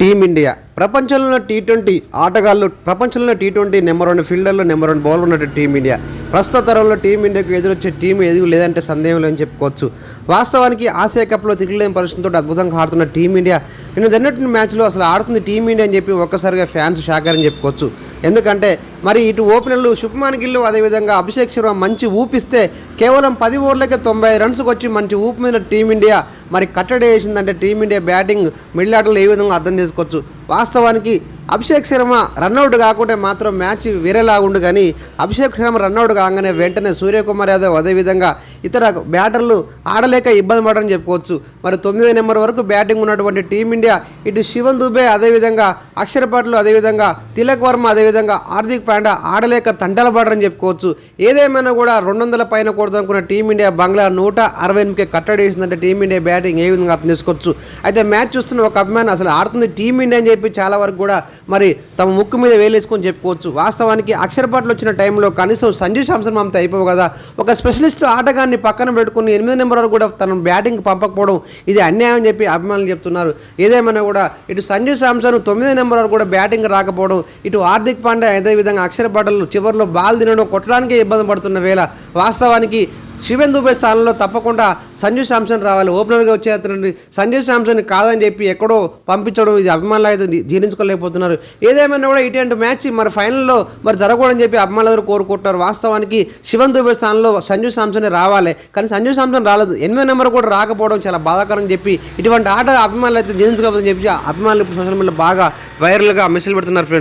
Team India. ప్రపంచంలో T twenty ఆటగాళ్ళు ప్రపంచంలో టీ ట్వంటీ నెంబర్ వన్ ఫీల్డర్లో నెంబర్ వన్ బౌలర్ ఉన్నట్టు టీమిండియా. ప్రస్తుత తరంలో టీమిండియాకు ఎదురొచ్చే టీం ఎదుగు లేదంటే సందేహం లేదని చెప్పుకోవచ్చు. వాస్తవానికి ఆసియా కప్లో తిరగలేని పరిస్థితితో అద్భుతంగా ఆడుతున్న టీమిండియా. నిన్న జరిగినటువంటి మ్యాచ్లో అసలు ఆడుతుంది టీమిండియా అని చెప్పి ఒక్కసారిగా ఫ్యాన్స్ షాక్ అని చెప్పుకోవచ్చు. ఎందుకంటే మరి ఇటు ఓపెనర్లు శుభమాన్ గిల్లు అదేవిధంగా అభిషేక్ శర్మ మంచి ఊపిస్తే కేవలం పది ఓవర్లకే తొంభై రన్స్కి వచ్చి మంచి ఊపు మీద టీమిండియా మరి కట్టడి వేసిందంటే టీమిండియా బ్యాటింగ్ మిడిల్ ఆటలు ఏ విధంగా అర్థం చేసుకోవచ్చు? వాస్తవానికి అభిషేక్ శర్మ రన్అట్ కాకుంటే మాత్రం మ్యాచ్ వేరేలాగుండు కానీ అభిషేక్ శర్మ రన్అట్ కాగానే వెంటనే సూర్యకుమార్ యాదవ్ అదేవిధంగా ఇతర బ్యాటర్లు ఆడలేక ఇబ్బంది పడని చెప్పుకోవచ్చు. మరి తొమ్మిదో నెంబర్ వరకు బ్యాటింగ్ ఉన్నటువంటి టీమిండియా ఇటు శివన్ దుబే అదేవిధంగా అక్షర్ అదేవిధంగా తిలక్ వర్మ అదేవిధంగా హార్దిక్ పాండ్యా ఆడలేక తంటలపడరని చెప్పుకోవచ్చు. ఏదేమైనా కూడా రెండు వందల పైన కొడదనుకున్న టీమిండియా బంగ్లా నూట అరవై ఎనిమిదికి కట్టడి వేసిందంటే టీమిండియా బ్యాటింగ్ ఏ విధంగా అర్థం చేసుకోవచ్చు అయితే మ్యాచ్ చూస్తున్న ఒక అభిమాని అసలు ఆడుతుంది టీమిండియా అని చెప్పి చాలా వరకు కూడా మరి తమ ముక్కు మీద వేలేసుకొని చెప్పుకోవచ్చు. వాస్తవానికి అక్షరపట్ల వచ్చిన టైంలో కనీసం సంజయ్ శాంసన్ మమత అయిపోవు కదా. ఒక స్పెషలిస్ట్ ఆటగాన్ని పక్కన పెట్టుకుని ఎనిమిది నెంబర్ వరకు కూడా తన బ్యాటింగ్ పంపకపోవడం ఇది అన్యాయం అని చెప్పి అభిమానులు చెప్తున్నారు. ఏదేమైనా కూడా ఇటు సంజయ్ శాంసన్ తొమ్మిది నెంబర్ వరకు కూడా బ్యాటింగ్ రాకపోవడం ఇటు హార్దిక్ పాండ్యా అదేవిధంగా అక్షర పటల్ చివరిలో బాల్ తినడం కొట్టడానికే ఇబ్బంది పడుతున్న వేళ వాస్తవానికి శివన్ దుబే స్థానంలో తప్పకుండా సంజు శాంసన్ రావాలి. ఓపెనర్గా వచ్చే సంజు శాంసన్ కాదని చెప్పి ఎక్కడో పంపించడం ఇది అభిమానులు అయితే జీర్ణించుకోలేకపోతున్నారు. ఏదేమైనా కూడా ఇటువంటి మ్యాచ్ మరి ఫైనల్లో మరి జరగకూడదని చెప్పి అభిమానులు కోరుకుంటున్నారు. వాస్తవానికి శివన్ దుబే స్థానంలో సంజు శాంసన్ రావాలి. కానీ సంజు శాంసన్ రాలేదు. ఎనిమిది నెంబర్ కూడా రాకపోవడం చాలా బాధాకరం అని చెప్పి ఇటువంటి ఆట అభిమానులు అయితే జీర్ణించుకోవద్దని చెప్పి అభిమానులు ఇప్పుడు సోషల్ మీడియాలో బాగా వైరల్గా మెసేజ్ పెడుతున్నారు ఫ్రెండ్స్.